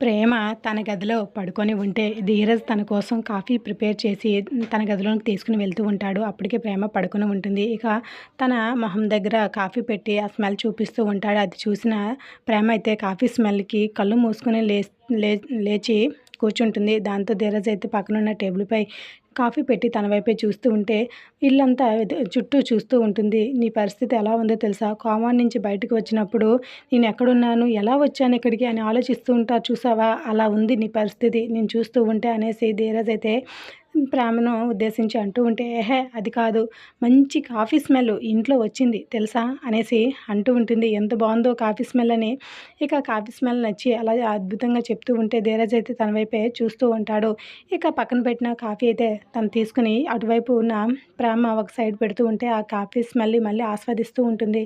ప్రేమ తన గదిలో పడుకొని ఉంటే ధీరజ్ తన కోసం కాఫీ ప్రిపేర్ చేసి తన గదిలోకి తీసుకుని వెళ్తూ ఉంటాడు. అప్పటికే ప్రేమ పడుకొని ఉంటుంది. ఇక తన మొహం దగ్గర కాఫీ పెట్టి ఆ స్మెల్ చూపిస్తూ ఉంటాడు. అది చూసిన ప్రేమ అయితే కాఫీ స్మెల్కి కళ్ళు మూసుకొని లే లేచి కూర్చుంటుంది. దాంతో ధీరజ్ అయితే పక్కనున్న టేబుల్పై కాఫీ పెట్టి తన వైపే చూస్తూ ఉంటే ఇల్లంతా చుట్టూ చూస్తూ ఉంటుంది. నీ పరిస్థితి ఎలా ఉందో తెలుసా? కామాన్ నుంచి బయటకు వచ్చినప్పుడు నేను ఎక్కడున్నాను? ఎలా వచ్చాను ఇక్కడికి అని ఆలోచిస్తూ ఉంటారు చూసావా? అలా ఉంది నీ పరిస్థితి. నేను చూస్తూ ఉంటే అనేసి ధీరజ్ అయితే ప్రేమను ఉద్దేశించి అంటూ ఉంటే ఏహే అది కాదు. మంచి కాఫీ స్మెల్ ఇంట్లో వచ్చింది తెలుసా? అనేసి అంటూ ఉంటుంది. ఎంత బాగుందో కాఫీ స్మెల్ అని. ఇక కాఫీ స్మెల్ నచ్చి అలా అద్భుతంగా చెప్తూ ఉంటే ధీరజ్ అయితే తన వైపే చూస్తూ ఉంటాడు. ఇక పక్కన పెట్టిన కాఫీ అయితే తను తీసుకుని అటువైపు ఉన్న ప్రేమ ఒక సైడ్ పెడుతూ ఉంటే ఆ కాఫీ స్మెల్ మళ్ళీ ఆస్వాదిస్తూ ఉంటుంది.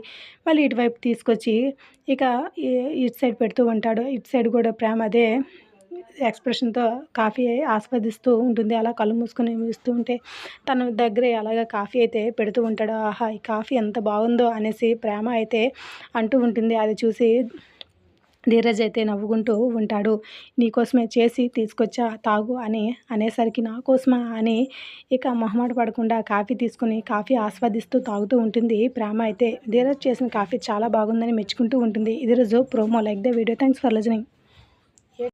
మళ్ళీ ఇటువైపు తీసుకొచ్చి ఇక ఇటు సైడ్ పెడుతూ ఉంటాడు. ఇటు సైడ్ కూడా ప్రేమ అదే ఎక్స్ప్రెషన్తో కాఫీ ఆస్వాదిస్తూ ఉంటుంది. అలా కళ్ళు మూసుకొని ఇస్తూ ఉంటే తన దగ్గరే అలాగా కాఫీ అయితే పెడుతూ ఉంటాడు. ఆహా ఈ కాఫీ ఎంత బాగుందో అనేసి ప్రేమ అయితే అంటూ ఉంటుంది. అది చూసి ధీరజ్ అయితే నవ్వుకుంటూ ఉంటాడు. నీకోసమే చేసి తీసుకొచ్చా తాగు అని అనేసరికి నా కోసమా అని ఇక మొహమాట పడకుండా కాఫీ తీసుకుని కాఫీ ఆస్వాదిస్తూ తాగుతూ ఉంటుంది ప్రేమ అయితే. ధీరజ్ చేసిన కాఫీ చాలా బాగుందని మెచ్చుకుంటూ ఉంటుంది. ఇది రోజు promo. Like the video. Thanks for listening.